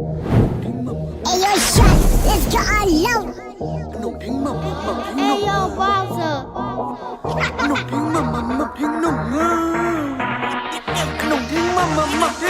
Hey yo, shot, let's get unloaded. Hey yo, Bowser. No, no, no, no, no, no, no, no, no, no, no,